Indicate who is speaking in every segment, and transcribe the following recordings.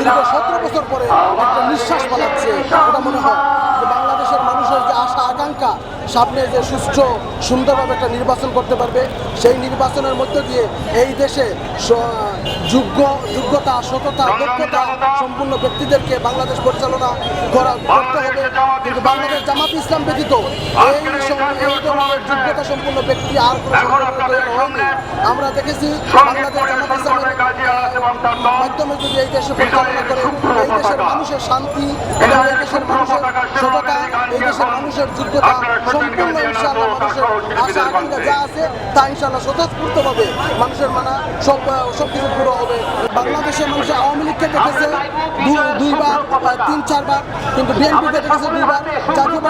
Speaker 1: দীর্ঘ সতেরো বছর পরে একটা নিঃশ্বাস পালাচ্ছে এটা মনে হয় বাংলাদেশের মানুষের যে আশা, আকাঙ্ক্ষা, সামনে যে সুষ্ঠু, সুন্দরভাবে একটা নির্বাচন করতে পারবে, সেই নির্বাচনের মধ্য দিয়ে এই দেশে যোগ্য যোগ্যতা সততা দক্ষতা সম্পূর্ণ ব্যক্তিদেরকে বাংলাদেশ পরিচালনা করা করতে হবে। কিন্তু বাংলাদেশ জামাত ইসলাম ব্যতীত এই ধরনের যোগ্যতা সম্পূর্ণ ব্যক্তি আর হয়নি। আমরা দেখেছি বাংলাদেশ জামাত ইসলামের মাধ্যমে যদি এই দেশে পরিচালনা করে এই দেশের মানুষের শান্তি এবং এই দেশের মানুষের সততা এই দেশের মানুষের যোগ্যতা সম্পূর্ণ ইনশাআল্লাহ মানুষের আশা আকাঙ্ক্ষা যা আছে তা ইনশাআল্লাহ স্বতঃস্ফূর্তভাবে মানুষের মানা সব সব কিছু পুরো হবে বাংলাদেশের মানুষ আওয়ামী লীগকে দেখেছে। দুইবার তিন চারবার কিন্তু দুইবার জাতীয়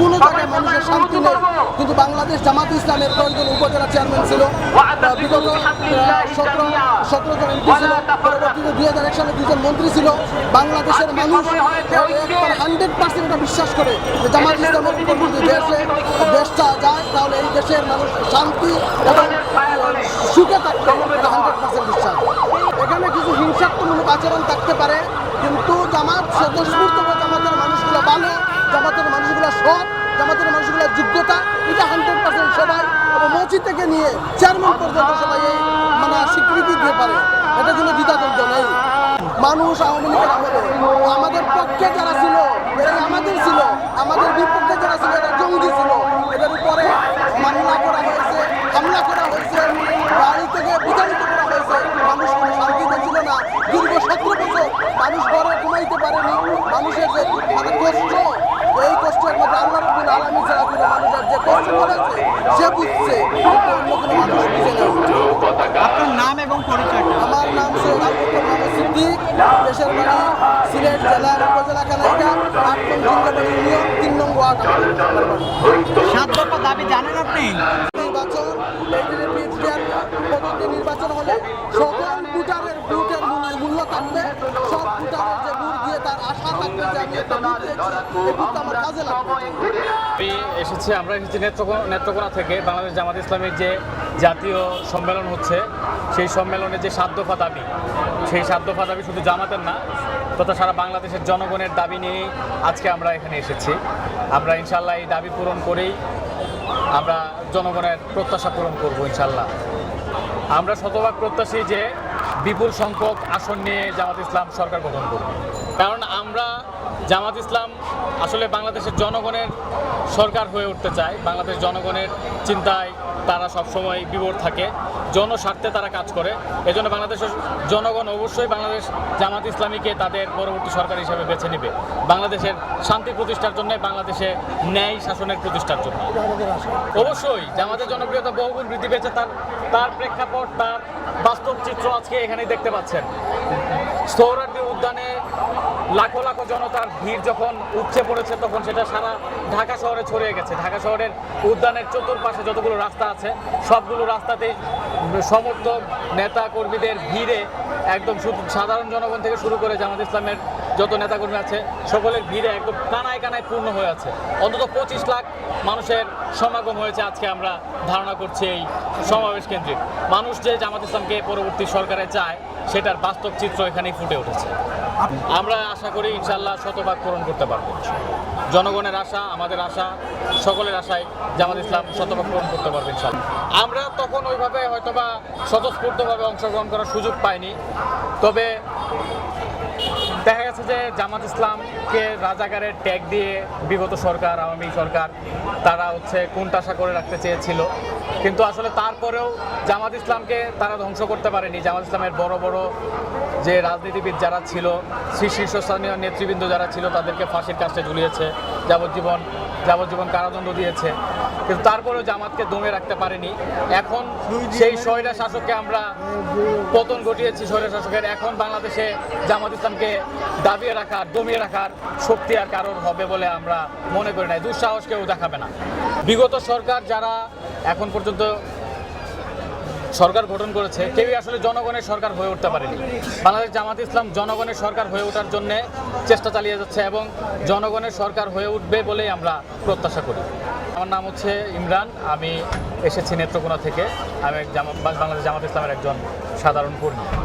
Speaker 1: কোনো জায়গায় মানুষের শান্তি নেই। কিন্তু বাংলাদেশ জামাত ইসলামের কয়েকজন উপজেলা চেয়ারম্যান ছিল। বিগত সতেরো সতেরো জন এমপি ছিল। পরবর্তীতে দুই হাজার এক সালে দুজন মন্ত্রী ছিল। বাংলাদেশের মানুষ হান্ড্রেড পার্সেন্ট এটা বিশ্বাস করে যে জামাত ইসলামের উপর যদি দেশে দেশটা যায় তাহলে এই দেশের মানুষ শান্তি এবং সুখে থাকবে। হান্ড্রেড পার্সেন্ট বিশ্বাস। এখানে কিছু হিংসাত্মমূলক আচরণ থাকতে পারে। কিন্তু জামাত স্বতঃস্ফূর্ত জামাতের মানুষগুলো ভালো জামাতের মানুষগুলো সৎ, জামাতের মানুষগুলোর যোগ্যতা, এটা হান্ড্রেড পার্সেন্ট সবাই। এবং মসজিদ থেকে নিয়ে চেয়ারম্যান পর্যন্ত সবাই এই মানে স্বীকৃতি দিয়ে পারে। এটা কোনো দ্বিধাদ্বন্দ্ব নেই। মানুষ আওয়ামী লীগের আমাদের পক্ষে যারা ছিল এরা আমাদের ছিল আমাদের বিপক্ষে যারা ছিল এরা জঙ্গি ছিল এটার উপরে মামলা করা হয়েছে হামলা করা হয়েছে বাড়ি থেকে বিতাড়িত করা হয়েছে মানুষ কোনো শান্তিতে ছিল না দীর্ঘ সতেরো বছর মানুষ ঘরে ঘুমাইতে পারেনি মানুষের যে মানে কষ্ট এই কষ্টের মধ্যে আল্লাহ রব্বুল আলামিন ছাড়া কোনো করেছে সে বুঝছে অন্য কোনো মানুষ বুঝে না
Speaker 2: আপনার নাম এবং পরিচয়
Speaker 1: আমার নাম সৈয়দ আবু বকর মোহাম্মদ সিদ্দিক দেশের বাড়ি সিলেট জেলার উপজেলা কানাইকা আট জিন্দাবাড়ি ইউনিয়ন তিন নং ওয়ার্ড।
Speaker 2: সাত দফা দাবি জানেন আপনি?
Speaker 1: নির্বাচন এই যে প্রেসিডেন্ট পদ্ধতি নির্বাচন হলে সকল ভোটারের ভোটের মূল্য- মূল্য থাকবে সব ভোটারের যে ভোট দিয়ে তার আশা থাকবে যে
Speaker 3: এসেছি, আমরা এসেছি নেত্রকোনা নেত্রকোনা থেকে বাংলাদেশ জামাত ইসলামের যে জাতীয় সম্মেলন হচ্ছে, সেই সম্মেলনে যে সাত দফা দাবি, সেই সাত দফা দাবি শুধু জামাতের না, তথা সারা বাংলাদেশের জনগণের দাবি নিয়েই আজকে আমরা এখানে এসেছি। আমরা ইনশাল্লাহ এই দাবি পূরণ করেই আমরা জনগণের প্রত্যাশা পূরণ করব ইনশাল্লাহ। আমরা শতভাগ প্রত্যাশী যে বিপুল সংখ্যক আসন নিয়ে জামাত ইসলাম সরকার গঠন করবে। কারণ আমরা জামাত ইসলাম আসলে বাংলাদেশের জনগণের সরকার হয়ে উঠতে চায়। বাংলাদেশ জনগণের চিন্তায় তারা সবসময় বিভোর থাকে। জনস্বার্থে তারা কাজ করে। এজন্য বাংলাদেশের জনগণ অবশ্যই বাংলাদেশ জামাত ইসলামীকে তাদের পরবর্তী সরকার হিসেবে বেছে নেবে। বাংলাদেশের শান্তি প্রতিষ্ঠার জন্য বাংলাদেশে ন্যায় শাসনের প্রতিষ্ঠার জন্য। অবশ্যই জামাতের জনপ্রিয়তা বহুগুণ বৃদ্ধি পেয়েছে। তার তার প্রেক্ষাপট, তার বাস্তব চিত্র আজকে এখানে দেখতে পাচ্ছেন। সৌরার্দি উদ্যানে লাখো লাখো জনতার ভিড় যখন উপচে পড়েছে, তখন সেটা সারা ঢাকা শহরে ছড়িয়ে গেছে। ঢাকা শহরের উদ্যানের চতুর্পাশে যতগুলো রাস্তা আছে, সবগুলো রাস্তাতেই সমর্থক নেতা কর্মীদের ভিড়ে একদম সাধারণ জনগণ থেকে শুরু করে জামাত ইসলামের যত নেতাকর্মী আছে, সকলের ভিড়ে একদম কানায় কানায় পূর্ণ হয়ে আছে। অন্তত পঁচিশ লাখ মানুষের সমাগম হয়েছে আজকে আমরা ধারণা করছি এই সমাবেশ কেন্দ্রিক মানুষ যে জামাত ইসলামকে পরবর্তী সরকারে চায়, সেটার বাস্তব চিত্র এখানেই ফুটে উঠেছে। আমরা আশা করি ইনশাল্লাহ শতভাগ পূরণ করতে পারব। জনগণের আশা, আমাদের আশা, সকলের আশায় জামাত ইসলাম শতভাগ পূরণ করতে পারবে ইনশাল্লাহ আমরা তখন ওইভাবে হয়তোবা স্বতঃস্ফূর্তভাবে অংশগ্রহণ করার সুযোগ পাইনি। তবে দেখা গেছে যে জামাত ইসলামকে রাজাকারের ট্যাগ দিয়ে বিগত সরকার, আওয়ামী সরকার, তারা হচ্ছে কোনটাশা করে রাখতে চেয়েছিল। কিন্তু আসলে তারপরেও জামাত ইসলামকে তারা ধ্বংস করতে পারেনি। জামাত ইসলামের বড় বড় যে রাজনীতিবিদ যারা ছিল শীর্ষস্থানীয় নেতৃবৃন্দ যারা ছিল, তাদেরকে ফাঁসির কাজটা ঝুলিয়েছে। যাবজ্জীবন যাবজ্জীবন কারাদণ্ড দিয়েছে। কিন্তু তারপরেও জামাতকে দমে রাখতে পারেনি। এখন সেই স্বৈরা শাসককে আমরা পতন ঘটিয়েছি, স্বৈরা শাসকের। এখন বাংলাদেশে জামাত ইসলামকে দাবিয়ে রাখার, দমিয়ে রাখার শক্তি আর কারণ হবে বলে আমরা মনে করি না। দুঃসাহস কেউ দেখাবে না। বিগত সরকার যারা এখন পর্যন্ত সরকার গঠন করেছে, কেউই আসলে জনগণের সরকার হয়ে উঠতে পারেনি। বাংলাদেশ জামাত ইসলাম জনগণের সরকার হয়ে ওঠার জন্য চেষ্টা চালিয়ে যাচ্ছে এবং জনগণের সরকার হয়ে উঠবে বলেই আমরা প্রত্যাশা করি। আমার নাম হচ্ছে ইমরান, আমি এসেছি নেত্রকোনা থেকে। আমি এক জামা- বাংলাদেশ জামাত ইসলামের একজন সাধারণ কর্মী।